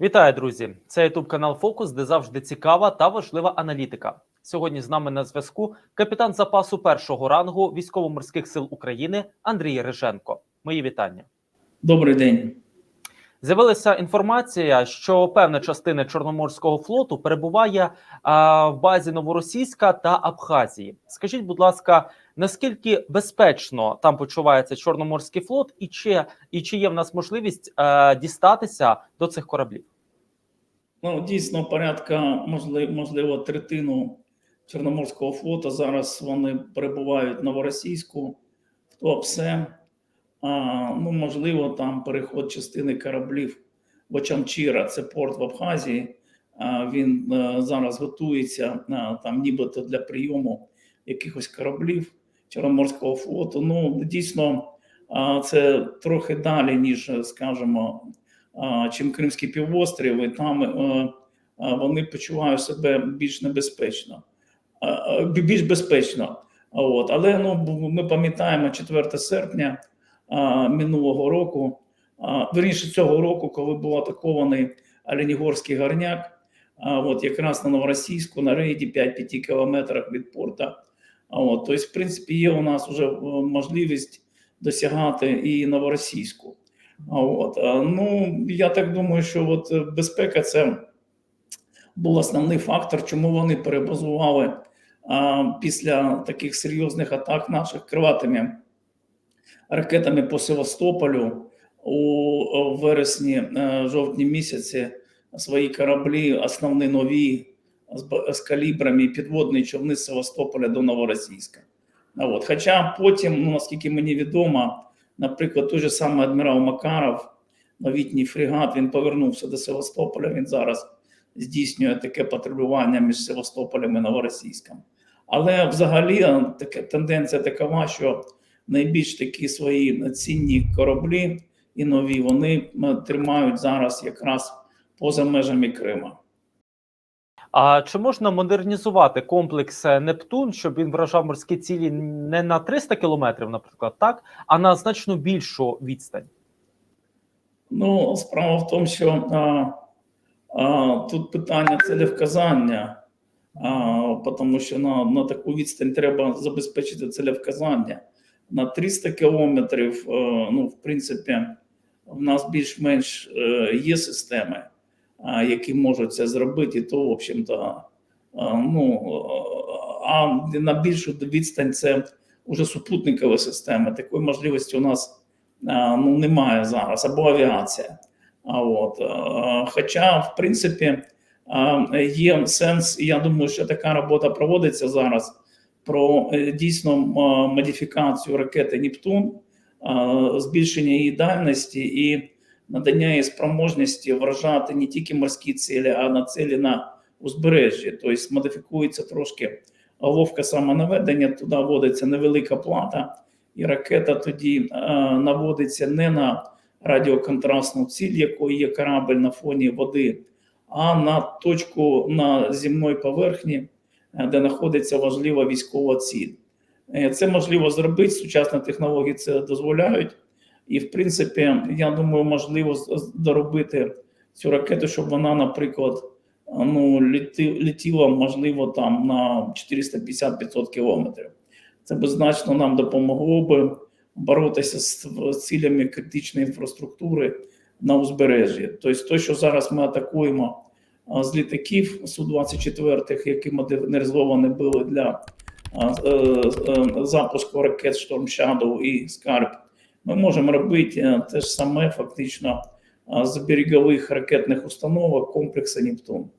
Вітаю, друзі! Це youtube канал Фокус, де завжди цікава та важлива аналітика. Сьогодні з нами на зв'язку капітан запасу першого рангу військово-морських сил України Андрій Риженко. Мої вітання. Добрий день. З'явилася інформація, що певна частина Чорноморського флоту перебуває а, в базі Новоросійська та Абхазії. Скажіть, будь ласка, наскільки безпечно там почувається Чорноморський флот, і чи, і чи є в нас можливість а, дістатися до цих кораблів? Ну, дійсно, порядка, можливо, можливо, третину Чорноморського флоту. Зараз вони перебувають Новоросійську, в Туапсе. А, ну, можливо, там переход частини кораблів в Очамчира, це порт в Абхазії. А, він а, зараз готується а, там, нібито для прийому якихось кораблів Чорноморського флоту. Ну, дійсно, це трохи далі, ніж, скажімо, чим Кримський півострів, і там е, вони почувають себе більш небезпечно, більш безпечно. От. Але ну, ми пам'ятаємо 4 серпня минулого року, верніше цього року, коли був атакований Оленігорський горняк, а, от якраз на Новоросійську, на рейді 5-5 кілометрах від порта. От. Тобто, в принципі, є у нас вже е, можливість досягати і Новоросійську. От ну я так думаю, що от е, безпека це був основний фактор, чому вони перебазували а, після таких серйозних атак наших криватими ракетами по Севастополю у вересні е, жовтні місяці свої кораблі, основні нові з, калібрами підводні човни з Севастополя до Новоросійська. А От. Хоча потім, ну наскільки мені відомо, Наприклад, той же самий адмірал Макаров, новітній фрегат, він повернувся до Севастополя. Він зараз здійснює таке патрулювання між Севастополем і Новоросійськом. Але взагалі е, така тенденція такова, що найбільш такі свої цінні кораблі і нові вони тримають зараз якраз поза межами Крима. А чи можна модернізувати комплекс Нептун, щоб він вражав морські цілі не на 300 кілометрів, наприклад, так, а на значно більшу відстань? Ну, справа в тому, що а, а, тут питання целевказання, а, тому що на, на таку відстань треба забезпечити целевказання. На 300 кілометрів, е, ну, в принципі, в нас більш-менш е, є системи, а, які можуть це зробити, то, в общем-то, ну, а на більшу відстань це вже супутникові системи. Такої можливості у нас ну, немає зараз, або авіація. От, хоча, в принципі, є сенс, я думаю, що така робота проводиться зараз про е, дійсно модифікацію ракети Нептун, збільшення її дальності і надання їй спроможності вражати не тільки морські цілі, а на цілі на узбережжі. Тобто модифікується трошки ловка самонаведення, туди вводиться невелика плата і ракета тоді е, наводиться не на радіоконтрастну ціль, якою є корабль на фоні води, а на точку на земної поверхні, е, де знаходиться важлива військова ціль. Е, Це можливо зробити. Сучасні технології це дозволяють. І, в принципі, я думаю, можливо доробити цю ракету, щоб вона, наприклад, ну, літи, летіла, можливо, там на 450-500 кілометрів. Це б значно нам допомогло би боротися з цілями критичної інфраструктури на узбережжі. Тобто, те, що зараз ми атакуємо з літаків Су-24, які модернізовані були для е, е, запуску ракет Storm Shadow і Скарб, ми можемо робити е, те ж саме фактично а, з берегових ракетних установок комплексу Нептун.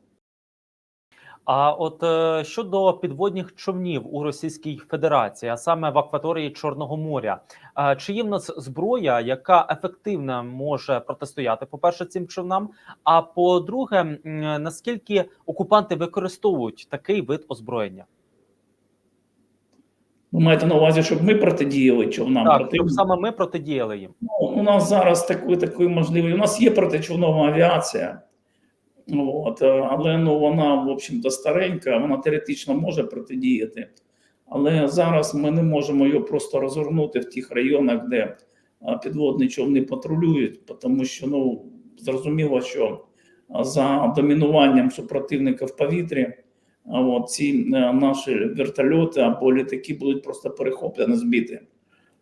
А от е, щодо підводних човнів у Російській Федерації, а саме в акваторії Чорного моря, е, чи є в нас зброя, яка ефективно може протистояти, по-перше, цим човнам? А по-друге, м, наскільки окупанти використовують такий вид озброєння? Ви маєте на увазі, щоб ми протидіяли човнам Так, противнику? щоб саме ми протидіяли їм. Ну, у нас зараз такої такої можливості. У нас є протичовнова авіація, от, е, але ну, вона, в общем-то, старенька, вона теоретично може протидіяти. Але зараз ми не можемо її просто розгорнути в тих районах, де підводні човни патрулюють, тому що ну, зрозуміло, що за домінуванням супротивника в повітрі. А от ці е, наші вертольоти або літаки будуть просто перехоплені, збиті.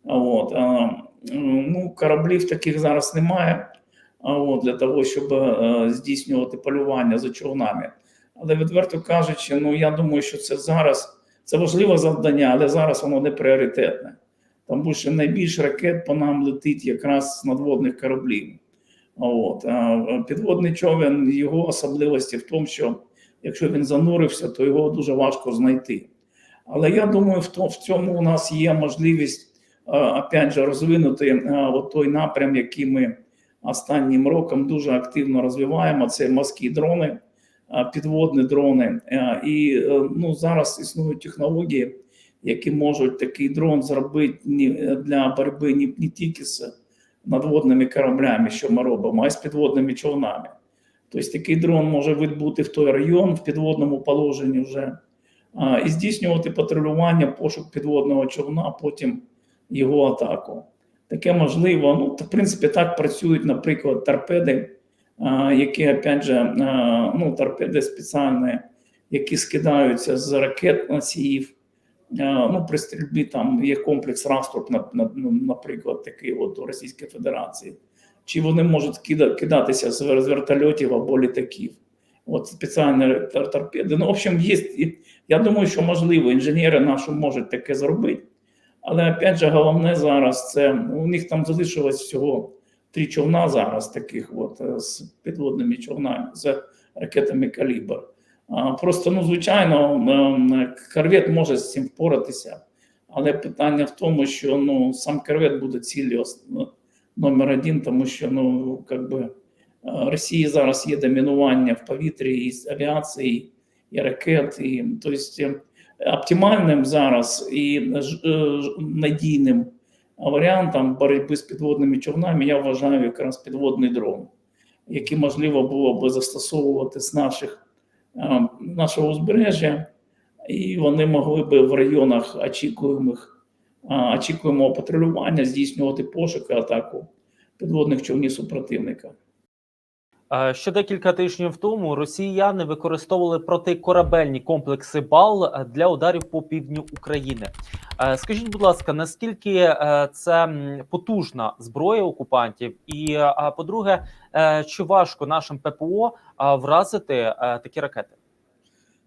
А ну, кораблів таких зараз немає. А от для того, щоб е, здійснювати полювання за човнами. Але відверто кажучи, ну я думаю, що це зараз це важливе завдання, але зараз воно не пріоритетне. Тому що найбільше ракет по нам летить якраз з надводних кораблів. От підводний човен, його особливості в тому, що якщо він занурився, то його дуже важко знайти. Але я думаю, в цьому у нас є можливість опять же розвинути от той напрям, який ми останнім роком дуже активно розвиваємо. Це морські дрони, підводні дрони. І е, ну, зараз існують технології, які можуть такий дрон зробити для боротьби не тільки з надводними кораблями, що ми робимо, а й з підводними човнами. Тобто такий дрон може відбути в той район в підводному положенні вже а, і здійснювати патрулювання, пошук підводного човна, а потім його атаку. Таке можливо. Ну, в принципі, так працюють, наприклад, торпеди, а, які, опять же, а, ну, торпеди спеціальні, які скидаються з ракет носіїв. Ну, при стрільбі там є комплекс ну, наприклад, такий от у Російської Федерації. Чи вони можуть кидатися з вертольотів або літаків? От спеціальні торпеди. Ну, в общем, є. Я думаю, що можливо, інженери наші можуть таке зробити. Але опять же, головне зараз це ну, у них там залишилось всього три човна зараз, таких от е, з підводними човнами, з ракетами калібр. Просто, ну, звичайно, корвет може з цим впоратися, але питання в тому, що ну, сам корвет буде ну, номер один, тому що ну, как би, е, Росії зараз є домінування в повітрі і авіації, і ракет. І, тобто, е, оптимальним зараз і е, надійним варіантом боротьби з підводними човнами я вважаю якраз підводний дрон, який можливо було би застосовувати з наших нашого узбережжя, і вони могли би в районах очікуємих очікуємого патрулювання здійснювати пошук і атаку підводних човнів супротивника. Ще декілька тижнів тому росіяни використовували протикорабельні комплекси БАЛ е, для ударів по півдню України. Е, Скажіть, будь ласка, наскільки е, це потужна зброя окупантів? І по-друге, чи важко нашим ППО вразити такі ракети?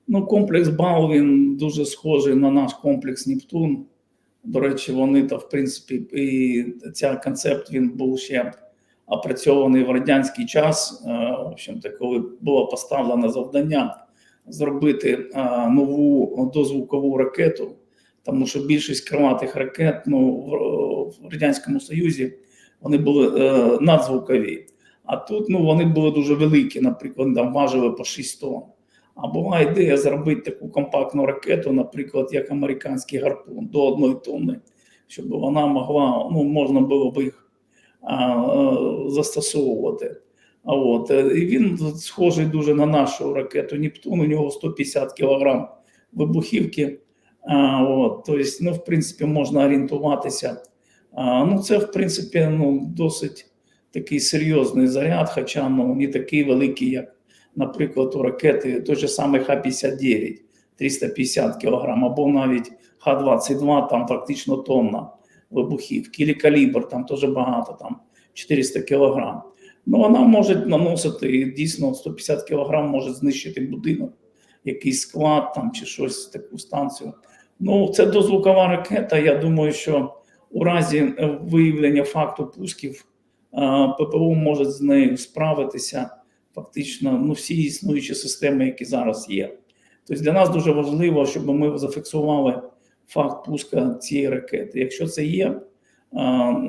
Ну, комплекс БАУ він дуже схожий на наш комплекс Нептун. До речі, вони то, в принципі, і ця концепт він був ще опрацьований в радянський час. Е, В общем-то, коли було поставлено завдання зробити е, нову дозвукову ракету, тому що більшість крилатих ракет ну, в- в Радянському Союзі вони були е, надзвукові. А тут ну, вони були дуже великі, наприклад, там важили по 6 тонн. А була ідея зробити таку компактну ракету, наприклад, як американський гарпун до одної тонни, щоб вона могла, ну можна було б їх а, е, застосовувати. А от е, і він схожий дуже на нашу ракету Нептун. У нього 150 кг вибухівки. А, от, тобто, ну, в принципі, можна орієнтуватися. А, ну, це, в принципі, ну, досить такий серйозний заряд, хоча ну, не такий великий, як наприклад, у ракети той же самий Х-59, 350 кг, або навіть Х-22, там практично тонна вибухівки, Ілі калібр, там теж багато, там 400 кг. Ну, вона може наносити дійсно 150 кг може знищити будинок, якийсь склад там чи щось таку станцію. Ну, це дозвукова ракета. Я думаю, що у разі виявлення факту пусків е, ППО може з нею справитися фактично ну, всі існуючі системи, які зараз є. Тобто для нас дуже важливо, щоб ми зафіксували факт пуска цієї ракети. Якщо це є,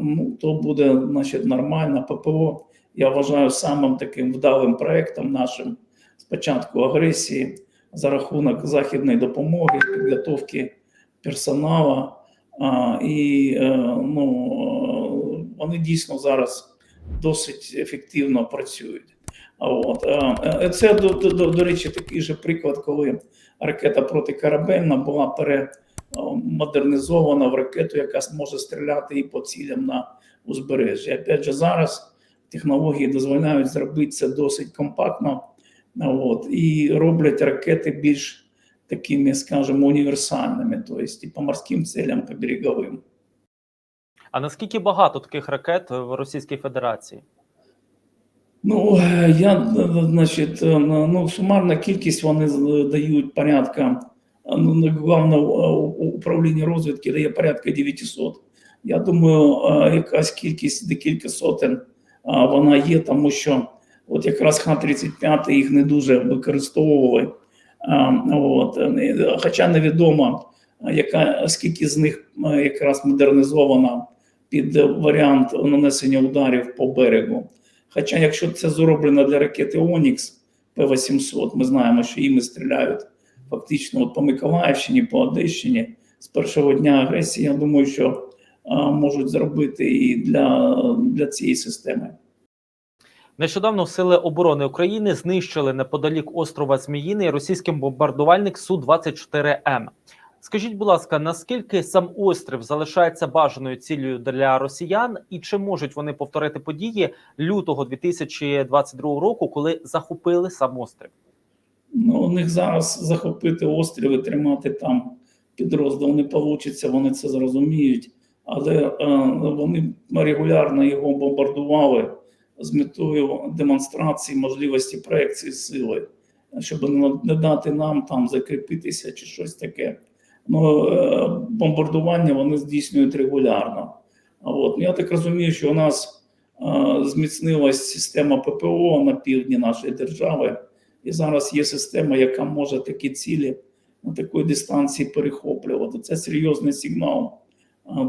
ну, то буде значить, нормально. ППО, я вважаю, самим таким вдалим проектом нашим спочатку агресії за рахунок західної допомоги, підготовки персоналу. І е, ну, е, вони дійсно зараз досить ефективно працюють. От е, е, це до, до, до, речі, такий же приклад, коли ракета протикорабельна була перемодернізована в ракету, яка може стріляти і по цілям на узбережжі. Опять же, зараз технології дозволяють зробити це досить компактно. От, і роблять ракети більш такими, скажімо, універсальними, тобто і по морським целям, по береговим. А наскільки багато таких ракет в Російській Федерації? Ну, е, я, е, значить, е, ну, сумарна кількість вони дають порядка, ну, головне управління розвідки дає порядка 900. Я думаю, якась кількість декілька сотень вона є, тому що от якраз Х-35 їх не дуже використовували. От, хоча невідомо, яка, скільки з них якраз модернізована під варіант нанесення ударів по берегу. Хоча, якщо це зроблено для ракети Онікс П-800, ми знаємо, що їми стріляють фактично от по Миколаївщині, по Одещині з першого дня агресії. Я думаю, що а, можуть зробити і для, для цієї системи. Нещодавно Сили оборони України знищили неподалік острова Зміїний російський бомбардувальник Су-24М. Скажіть, будь ласка, наскільки сам острів залишається бажаною цілею для росіян, і чи можуть вони повторити події лютого 2022 року, коли захопили сам острів? Ну, у них зараз захопити острів і тримати там підрозділ не вийде, вони це зрозуміють, але е, вони регулярно його бомбардували з метою демонстрації можливості проекції сили, щоб не- не дати нам там закріпитися чи щось таке. Ну, е, бомбардування вони здійснюють регулярно. От. Ну, Я так розумію, що у нас е, зміцнилась система ППО на півдні нашої держави. І зараз є система, яка може такі цілі на такої дистанції перехоплювати. Це серйозний сигнал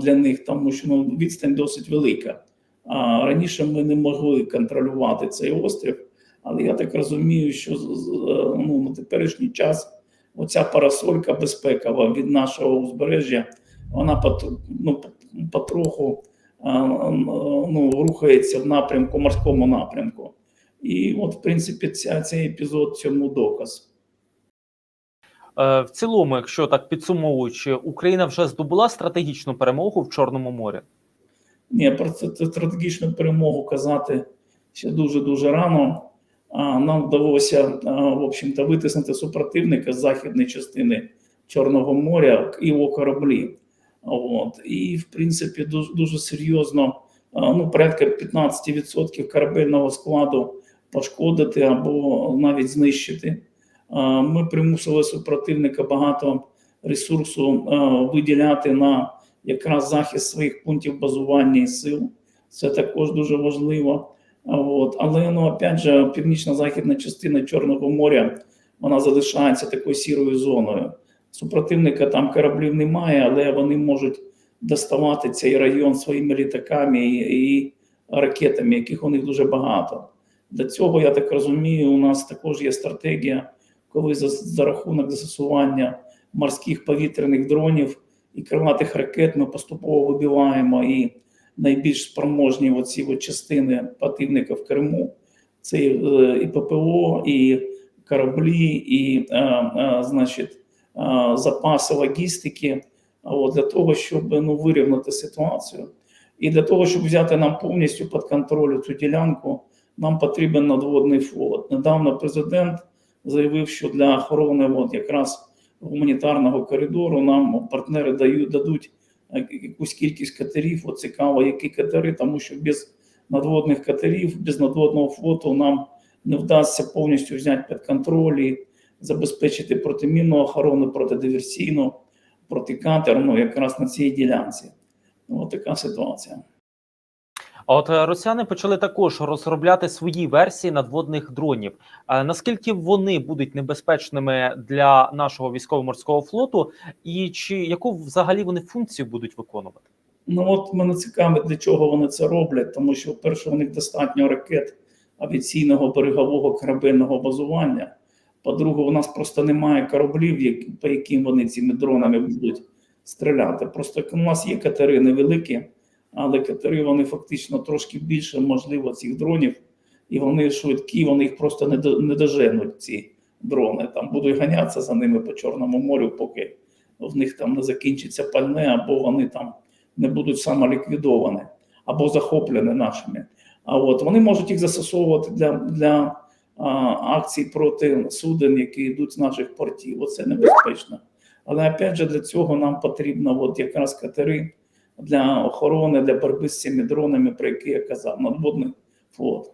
для них, тому що ну, відстань досить велика. А раніше ми не могли контролювати цей острів, але я так розумію, що е, ну, на теперішній час оця парасолька безпекова від нашого узбережжя, вона ну, потроху ну, рухається в напрямку, морському напрямку. І от, в принципі, ця, цей епізод цьому доказ. Е, в цілому, якщо так підсумовуючи, Україна вже здобула стратегічну перемогу в Чорному морі. Ні, про це це стратегічну перемогу казати ще дуже дуже рано. Нам вдалося в общем-то витиснути супротивника з західної частини Чорного моря і його кораблі. От і в принципі дуже дуже серйозно. Ну, порядка 15% корабельного складу пошкодити або навіть знищити. Ми примусили супротивника багато ресурсу виділяти на якраз захист своїх пунктів базування і сил. Це також дуже важливо. От. Але ну, опять же, північно-західна частина Чорного моря вона залишається такою сірою зоною. Супротивника там кораблів немає, але вони можуть доставати цей район своїми літаками і, і ракетами, яких у них дуже багато. Для цього, я так розумію, у нас також є стратегія, коли за, за рахунок застосування морських повітряних дронів і крилатих ракет ми поступово вибиваємо і найбільш спроможні оці от частини противника в Криму. Це е, і ППО, і кораблі, і е, е, значить, е, запаси логістики. А От, для того, щоб ну, вирівняти ситуацію. І для того, щоб взяти нам повністю під контроль цю ділянку, нам потрібен надводний флот. Недавно президент заявив, що для охорони от, якраз гуманітарного коридору нам партнери дають дадуть якусь кількість катерів. От цікаво, які катери, тому що без надводних катерів, без надводного флоту нам не вдасться повністю взяти під контроль і забезпечити протимінну охорону, протидиверсійну, протикатерну якраз на цій ділянці. Ось така ситуація. От е, росіяни почали також розробляти свої версії надводних дронів. Наскільки вони будуть небезпечними для нашого військово-морського флоту, і чи яку взагалі вони функцію будуть виконувати? Ну от мене цікавить, для чого вони це роблять, тому що, перше, у них достатньо ракет авіаційного берегового корабельного базування. По-друге, у нас просто немає кораблів, по яким вони цими дронами будуть стріляти. Просто у нас є катери невеликі, але катери вони фактично трошки більше, можливо, цих дронів, і вони швидкі, вони їх просто не, до- не доженуть, ці дрони. Там будуть ганятися за ними по Чорному морю, поки в них там не закінчиться пальне, або вони там не будуть самоліквідовані або захоплені нашими. А от вони можуть їх застосовувати для, для а, акцій проти суден, які йдуть з наших портів. Оце небезпечно. Але опять же для цього нам потрібно от якраз катери для охорони, для боротьби з цими дронами, про які я казав, надводний флот.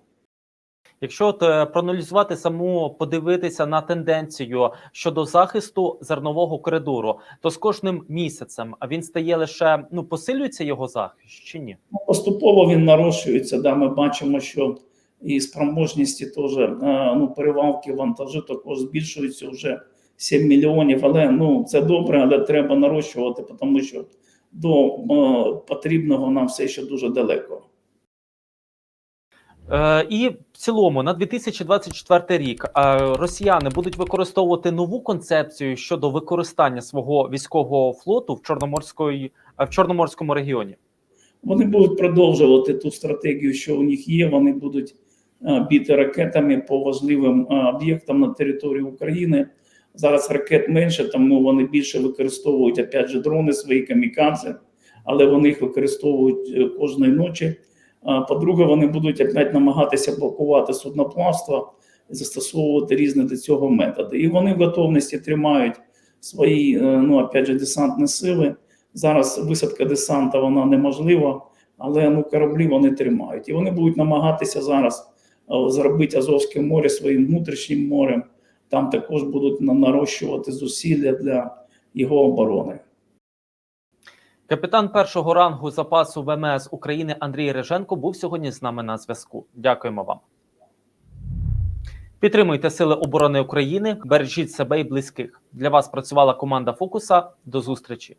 Якщо от е, проаналізувати саму, подивитися на тенденцію щодо захисту зернового коридору, то з кожним місяцем він стає лише ну посилюється його захист чи ні? Ну, Поступово він нарощується. Да, ми бачимо, що і спроможності теж е, ну, перевалки вантажу також збільшуються вже 7 мільйонів. Але ну це добре, але треба нарощувати, тому що до е, потрібного нам все ще дуже далеко. Е, і в цілому на 2024 рік е, росіяни будуть використовувати нову концепцію щодо використання свого військового флоту в чорноморської в чорноморському регіоні. Вони будуть продовжувати ту стратегію, що у них є. Вони будуть біти ракетами по важливим об'єктам на території України. Зараз ракет менше, тому вони більше використовують опять же дрони свої камікадзе, але вони їх використовують е, кожної ночі. По-друге, вони будуть опять намагатися блокувати судноплавство і застосовувати різні до цього методи. І вони в готовності тримають свої е, ну опять же десантні сили. Зараз висадка десанта вона неможлива, але ну кораблі вони тримають. І вони будуть намагатися зараз е, зробити Азовське море своїм внутрішнім морем. Там також будуть нарощувати зусилля для його оборони. Капітан першого рангу запасу ВМС України Андрій Реженко був сьогодні з нами на зв'язку. Дякуємо вам. Підтримуйте Сили оборони України, бережіть себе і близьких. Для вас працювала команда Фокуса. До зустрічі.